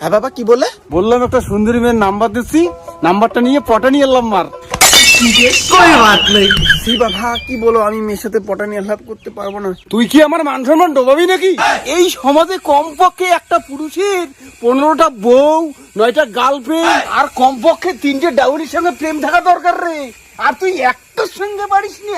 হ্যাঁ বাবা কি বলে বললাম একটা সুন্দরী মেয়ের নাম্বার দিচ্ছি নাম্বারটা নিয়ে পটা নিয়ে এলাম মার। বাবা কি বলো আমি মেয়ের সাথে পটা নিয়ে লাভ করতে পারব না। তুই কি আমার মান সম্মান ডোবাবি নাকি? এই সমাজে কমপক্ষে একটা পুরুষের পনেরোটা বউ নয়টা গার্লফ্রেন্ড আর কমপক্ষে তিনটে ডাউরির সঙ্গে প্রেম থাকা দরকার রে। আর তুই একটার সঙ্গে পারিস নি।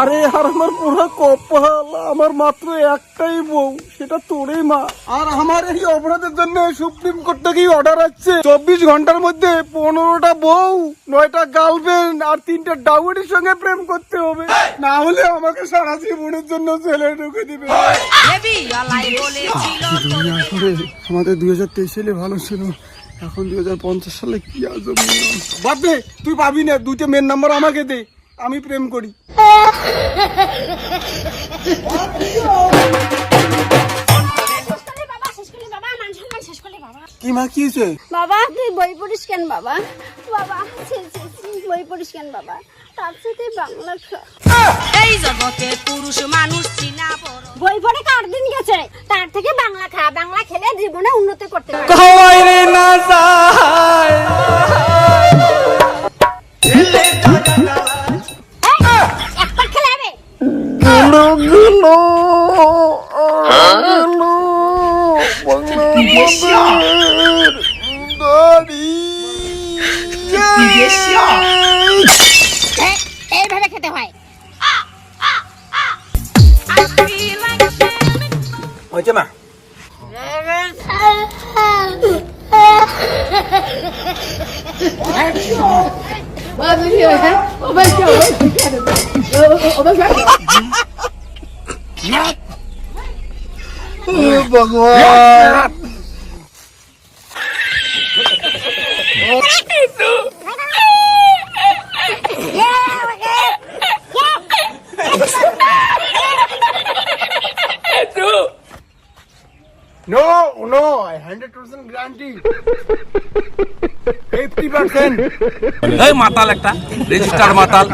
আরে আর আমার পুরো কপাল আমার মাত্র একটাই বউ সেটা তোরই মা। আর আমার এই অপরাধের জন্য সুপ্রিম কোর্ট থেকেই অর্ডার আছে চব্বিশ ঘণ্টার মধ্যে পনেরোটা বউ নয়টা গার্লফ্রেন্ড আর তিনটা ডাউরির সঙ্গে প্রেম করতে হবে। না হলে আমাকে সারা জীবনের জন্য ছেলে ঢুকে দিবে। আমাদের দুই হাজার তেইশ সালে ভালো ছিল। এখন দুই হাজার পঞ্চাশ সালে কি আজব। বাদ দে তুই পাবি না দুইটা মেন নাম্বার আমাকে দে। আমি প্রেম করি। করলে বাবা শেষ করলে বাবা সম্মান শেষ করলে বাবা কি মা কি হয়েছে? বাবা তুই বই পড়িস কেন বাবা? বাবা বই পড়িস কেন বাবা? তার সাথে বাংলা এই জগতে পুরুষ মানুষ চিনা বড়। বই পড়ে কার দিন গেছে তার থেকে বাংলা খা বাংলা খেলে জীবনে উন্নতি করতে পারবে এই, 了，饿了，饿了，饿了，你别笑，大你别笑。喂，啊啊啊。我要出去，我不去，我不去，我不去，我不去。হয়েছে মা no no hundred percent guarantee fifty percent এই মাতাল একটা রেজিস্টার মাতাল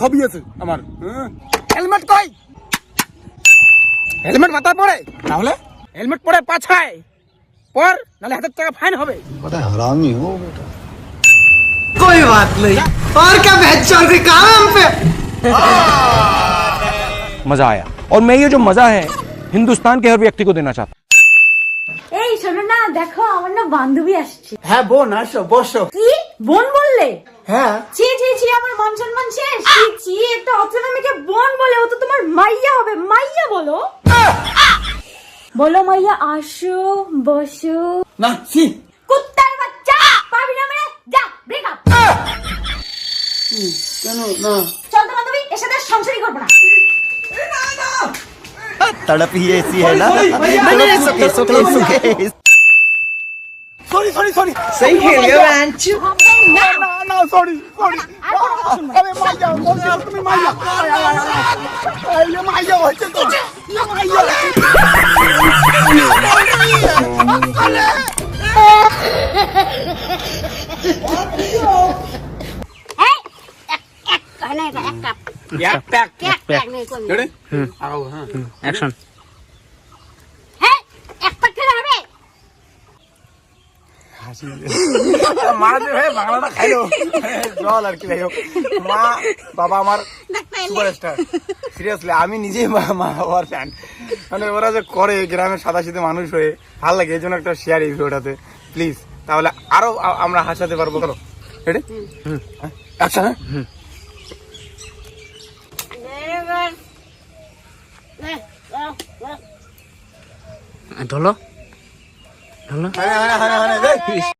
সবই আছে আমার হেলমেট কই হেলমেট মাথায় পড়ে তাহলে হেলমেট পরে পাছায় পর নাহলে হাজার টাকা ফাইন হবে कोई बात नहीं और क्या पहचान के काम पे मजा आया और मैं ये जो मजा है हिंदुस्तान के हर व्यक्ति को देना चाहता हूं। এই শোনো না দেখো আমার না বান্ধবী আসছে। হ্যাঁ বোন আসো বসো। কি? বোন বললে? হ্যাঁ। ছি ছি ছি আমার মান সম্মান শেষ। ছি ছি একটা অচেনা মেয়েকে বোন বলে ও তো তোমার মাইয়া হবে। মাইয়া বলো। বলো মাইয়া আসো বসো। না কুত্তার বাচ্চা! পাবি না মেরে যা কেন? না। तड़प ही ऐसी है ना सॉरी सॉरी सॉरी सही खेल गया ना ना सॉरी सॉरी अरे माया तुम्हें माया ये माया होते तो ये माया अरे एक एक कहने का एक कप এক কাপ এক প্যাক এক এক নেই কই রেডি? আও হ্যাঁ। হ্যাঁ এক প্যাক খেলে হবে? মা যে ভাই বাংলাটা খাইলো। জল আর কি ভাই মা বাবা আমার সুপারস্টার। সিরিয়াসলি আমি নিজেই মা মা বাবার ফ্যান মানে ওরা যে করে গ্রামের সাদা সিধে মানুষ হয়ে ভালো লাগে এই জন্য একটা শেয়ার এই ভিডিওটাতে। প্লিজ তাহলে আরও আমরা হাসাতে পারব। করো রেডি আচ্ছা হ্যাঁ? ধরো হ্যাঁ হ্যাঁ হ্যাঁ হ্যাঁ